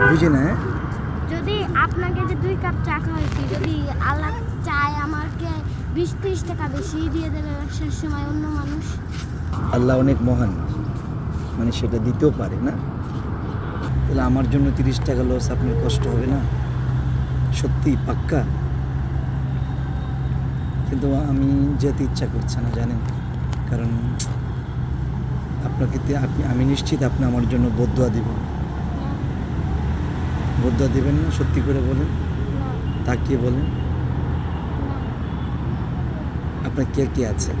বুঝি না? যদি আপনাকে যে দুই কাপ চা খাওয়াইছি যদি আল্লাহ চায় আমাকে বিশ ত্রিশ টাকা বেশি দিয়ে দেবে ব্যবসার সময় অন্য মানুষ? আল্লাহ অনেক মহান। মানে সেটা দিতেও পারে না। তাহলে আমার জন্য তিরিশ টাকা লস আপনার কষ্ট হবে না? সত্যি পাক্কা? কিন্তু আমি যেতে ইচ্ছা করছে না জানেন? কারণ আপনাকে আপনি আমি নিশ্চিত আপনি আমার জন্য বদুয়া দেবেন। বদুয়া দেবেন না সত্যি করে বলেন। তাকিয়ে বলেন। আপনার কে কে আছে।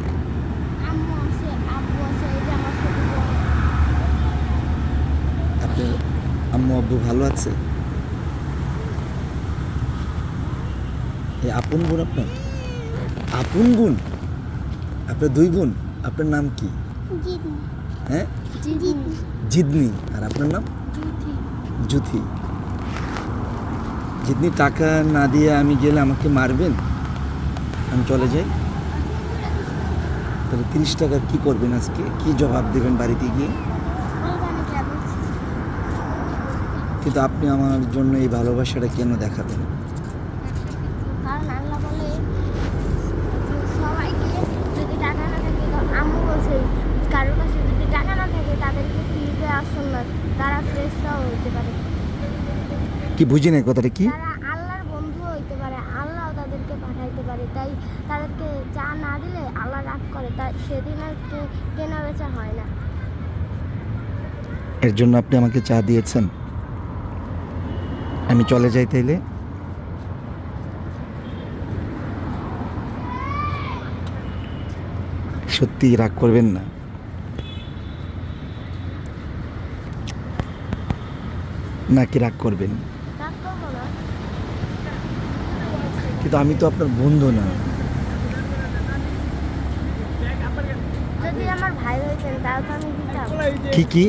আপনার আম্মু আব্বু ভালো আছে? এই আপন বোন আপনার? আপন বোন? আপনার দুই বোন? আপনার নাম কি? হ্যাঁ? জিদনি জিদনি আর আপনার নাম? জুথি। জিদনি টাকা না দিয়ে আমি গেলে আমাকে মারবেন আমি চলে যাই তাহলে তিরিশ টাকা কি করবেন আজকে কি জবাব দেবেন বাড়িতে গিয়ে কিন্তু আপনি আমার জন্য এই ভালোবাসাটা কেন দেখাবেন কারণ আল্লাহ বলে যে সবাইকে যদি টাকা না থাকে তো আম্মু বলছে কারোর কাছে যদি টাকা না থাকে তাদেরকে ফ্রিতে আসুন না তারা ফ্রেশরাও হইতে পারে কি বুঝি না কথাটা কি? আল্লাহর বন্ধু হইতে পারে আল্লাহ তাদেরকে পাঠাইতে পারে তাই তাদেরকে চা না দিলে আল্লাহ রাগ করে তাই সেদিন আর কেনা বেচা হয় না। এর জন্য আপনি আমাকে চা দিয়েছেন। আমি চলে যাই তাইলে। সত্যি রাগ করবেন না। নাকি রাগ করবেন রাগ করব না কিন্তু আমি তো আপনার বন্ধু না। যদি আমার ভাই হইতেন তাহলে তো আমি দিতাম। কি কি?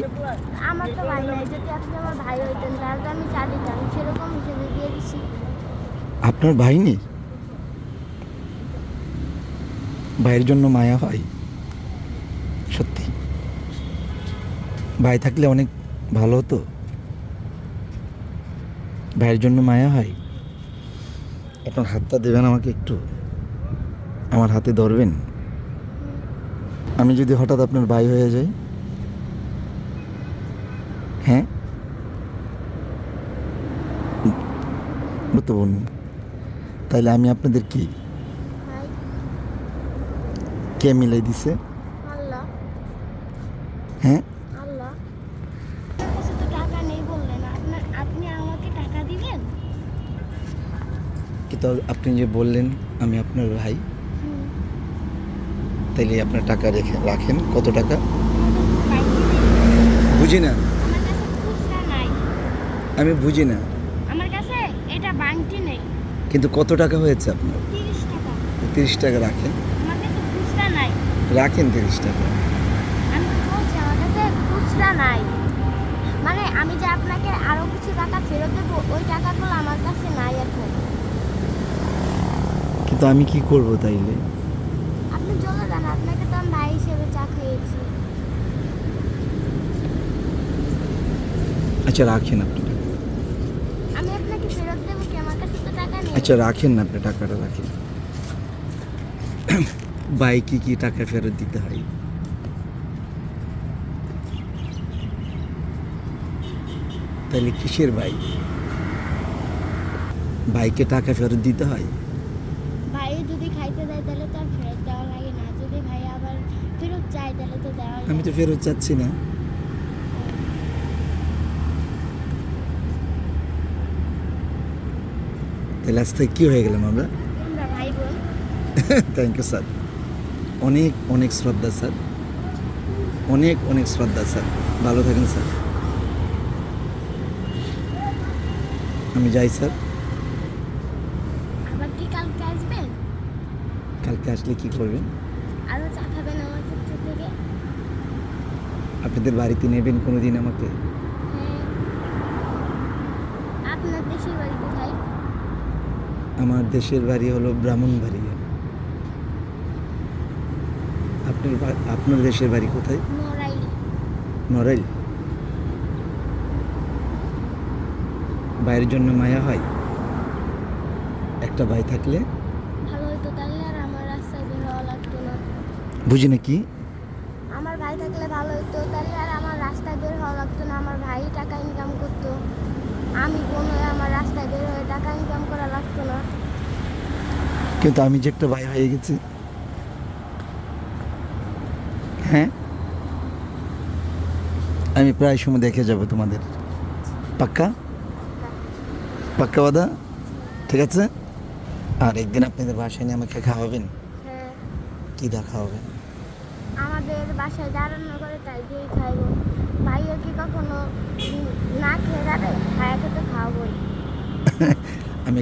আমার তো ভাই নাই যদি আপনি আমার ভাই হইতেন তাহলে তো আমি চা দিতাম। সেরকম হিসেবে দিয়ে দিছি। আপনার ভাই নেই? ভাইয়ের জন্য মায়া হয়? সত্যি। ভাই থাকলে অনেক ভালো হতো। ভাইয়ের জন্য মায়া হয়? আপনার হাতটা দেবেন আমাকে একটু? আমার হাতে ধরবেন? আমি যদি হঠাৎ আপনার ভাই হয়ে যাই? হ্যাঁ? গুরুত্বপূর্ণ। তাইলে আমি আপনাদের কি? কে মিলাই দিছে? হ্যাঁ? কিন্তু আপনি যে বললেন, আমি আপনার ভাই। তাইলে আপনার টাকা রেখে রাখেন। কত টাকা? বুঝি না। আমি বুঝি না। আমার কাছে এটা বাংটি নেই কিন্তু কত টাকা হয়েছে আপনার? তিরিশ টাকা রাখেন। রাখেন তিরিশ টাকা। নাই মানে আমি যে আপনাকে আরও কিছু টাকা ফেরত দেবো, ওই টাকাগুলো আমার কাছে নাই এখন। কিন্তু আমি কি করব তাইলে? আপনি চলে যান আপনাকে তো ভাই হিসেবে চা খাইয়েছি। আচ্ছা রাখেন আপনি আমি আপনাকে ফেরত দেবো কি? আমার কাছে তো টাকা নেই। আচ্ছা রাখেন না আপনি টাকাটা রাখেন। বাইকে কি টাকা ফেরত দিতে হয়? তাহলে কিসের বাইক বাইকে টাকা ফেরত দিতে হয় ভাই যদি খাইতে দেয় তাহলে তো আর ফেরত দেওয়া লাগে না যদি ভাই আবার ফেরত চায় তাহলে তো দেওয়া আমি তো ফেরত চাচ্ছি না। তাহলে আজ থেকে কী হয়ে গেলাম আমরা? থ্যাংক ইউ স্যার অনেক অনেক শ্রদ্ধা স্যার অনেক অনেক শ্রদ্ধা স্যার ভালো থাকেন স্যার আমি যাই স্যার কালকে আসলে কি করবেন আরও চা খাবেন আমার পক্ষ থেকে আপনাদের বাড়িতে নেবেন কোনো দিন আমাকে? হ্যাঁ। বাড়ি আমার দেশের বাড়ি হলো ব্রাহ্মণবাড়িয়া। আপনার আপনার দেশের বাড়ি কোথায়? নড়াইল। নড়াইল? ভাইয়ের জন্য মায়া হয়? একটা ভাই থাকলে? বুঝি না। কি হতো তাহলে আর আমার রাস্তায় বের হওয়া লাগতো না আমার ভাই টাকা ইনকাম করতো। আমি বোন হয়ে আমার রাস্তায় বের হয়ে টাকা ইনকাম করা লাগতো না। কিন্তু আমি যে একটা ভাই হয়ে গেছি। হ্যাঁ? আমি প্রায় সময় দেখে যাব তোমাদের। পাক্কা? পাক্কা বাদা ঠিক আছে? আর একদিন আপনাদের বাসায় নিয়ে আমাকে খাওয়াবেন। হ্যাঁ। কী দা খাওয়াবেন আমাদের বাসায় দাঁড়ানো করে তাই দিয়েই খাইব। ভাইও কি কখনো না খেয়ে যাবে? ভাইয়াকে তো খাওয়াবই। আমি